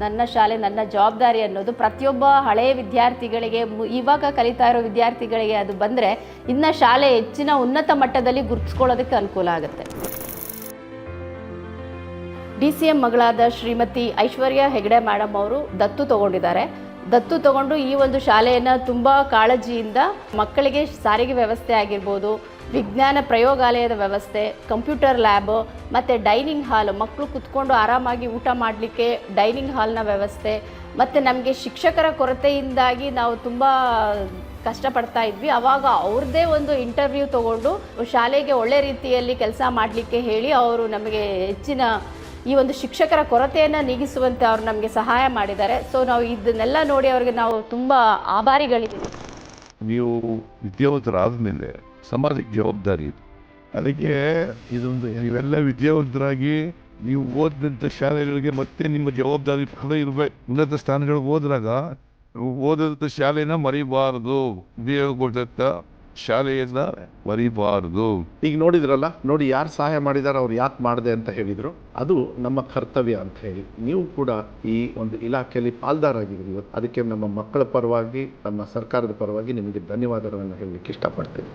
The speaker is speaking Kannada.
ನನ್ನ ಶಾಲೆ, ನನ್ನ ಜವಾಬ್ದಾರಿ ಅನ್ನೋದು ಪ್ರತಿಯೊಬ್ಬ ಹಳೆಯ ವಿದ್ಯಾರ್ಥಿಗಳಿಗೆ ಇವಾಗ ಕಲಿತಾ ಇರೋ ವಿದ್ಯಾರ್ಥಿಗಳಿಗೆ ಅದು ಬಂದರೆ ಇನ್ನು ಶಾಲೆ ಹೆಚ್ಚಿನ ಉನ್ನತ ಮಟ್ಟದಲ್ಲಿ ಗುರುತಿಸ್ಕೊಳ್ಳೋದಕ್ಕೆ ಅನುಕೂಲ ಆಗುತ್ತೆ. ಡಿ ಸಿ ಎಂ ಮಗಳಾದ ಶ್ರೀಮತಿ ಐಶ್ವರ್ಯ ಹೆಗಡೆ ಮೇಡಮ್ ಅವರು ದತ್ತು ತಗೊಂಡಿದ್ದಾರೆ. ದತ್ತು ತಗೊಂಡು ಈ ಒಂದು ಶಾಲೆಯನ್ನು ತುಂಬ ಕಾಳಜಿಯಿಂದ ಮಕ್ಕಳಿಗೆ ಸಾರಿಗೆ ವ್ಯವಸ್ಥೆ ಆಗಿರ್ಬೋದು, ವಿಜ್ಞಾನ ಪ್ರಯೋಗಾಲಯದ ವ್ಯವಸ್ಥೆ, ಕಂಪ್ಯೂಟರ್ ಲ್ಯಾಬ್, ಮತ್ತು ಡೈನಿಂಗ್ ಹಾಲ್ ಮಕ್ಕಳು ಕುತ್ಕೊಂಡು ಆರಾಮಾಗಿ ಊಟ ಮಾಡಲಿಕ್ಕೆ ಡೈನಿಂಗ್ ಹಾಲ್ನ ವ್ಯವಸ್ಥೆ, ಮತ್ತು ನಮಗೆ ಶಿಕ್ಷಕರ ಕೊರತೆಯಿಂದಾಗಿ ನಾವು ತುಂಬ ಕಷ್ಟಪಡ್ತಾ ಇದ್ವಿ. ಆವಾಗ ಅವ್ರದ್ದೇ ಒಂದು ಇಂಟರ್ವ್ಯೂ ತಗೊಂಡು ಶಾಲೆಗೆ ಒಳ್ಳೆ ರೀತಿಯಲ್ಲಿ ಕೆಲಸ ಮಾಡಲಿಕ್ಕೆ ಹೇಳಿ ಅವರು ನಮಗೆ ಹೆಚ್ಚಿನ ಈ ಒಂದು ಶಿಕ್ಷಕರ ಕೊರತೆಯನ್ನು ನೀಗಿಸುವಂತೆ ಅವ್ರು ನಮಗೆ ಸಹಾಯ ಮಾಡಿದ್ದಾರೆ. ಸೊ ನಾವು ಇದನ್ನೆಲ್ಲ ನೋಡಿ ಅವರಿಗೆ ನಾವು ತುಂಬ ಆಭಾರಿಗಳಿದ್ದೀವಿ. ನೀವು ವಿದ್ಯಾವಂತರಾದ ಮೇಲೆ ಸಮಾಜಕ್ಕೆ ಜವಾಬ್ದಾರಿ ಇದೆ. ಅದಕ್ಕೆ ಇದೊಂದು ನೀವೆಲ್ಲ ವಿದ್ಯಾವಂತರಾಗಿ ನೀವು ಓದಿದಂಥ ಶಾಲೆಗಳಿಗೆ ಮತ್ತೆ ನಿಮ್ಮ ಜವಾಬ್ದಾರಿ ಕೂಡ ಇರಬೇಕು ಉನ್ನತ ಸ್ಥಾನಗಳಿಗೆ ಹೋದ್ರಾಗ ಓದಿದಂಥ ಶಾಲೆನ ಮರಿಬಾರದು. ಉದ್ಯೋಗ ಕೊಟ್ಟಂಥ ಶಾಲೆಯನ್ನ ಬರೀಬಾರದು ಈಗ ನೋಡಿದ್ರಲ್ಲ, ನೋಡಿ ಯಾರು ಸಹಾಯ ಮಾಡಿದಾರೆ, ಅವ್ರು ಯಾಕೆ ಮಾಡಿದೆ ಅಂತ ಹೇಳಿದ್ರು. ಅದು ನಮ್ಮ ಕರ್ತವ್ಯ ಅಂತ ಹೇಳಿ. ನೀವು ಕೂಡ ಈ ಒಂದು ಇಲಾಖೆಯಲ್ಲಿ ಪಾಲ್ದಾರಾಗಿದ್ದೀರಿ ಇವತ್ತು. ಅದಕ್ಕೆ ನಮ್ಮ ಮಕ್ಕಳ ಪರವಾಗಿ, ನಮ್ಮ ಸರ್ಕಾರದ ಪರವಾಗಿ ನಿಮಗೆ ಧನ್ಯವಾದಗಳನ್ನು ಹೇಳಲಿಕ್ಕೆ ಇಷ್ಟಪಡ್ತೀನಿ.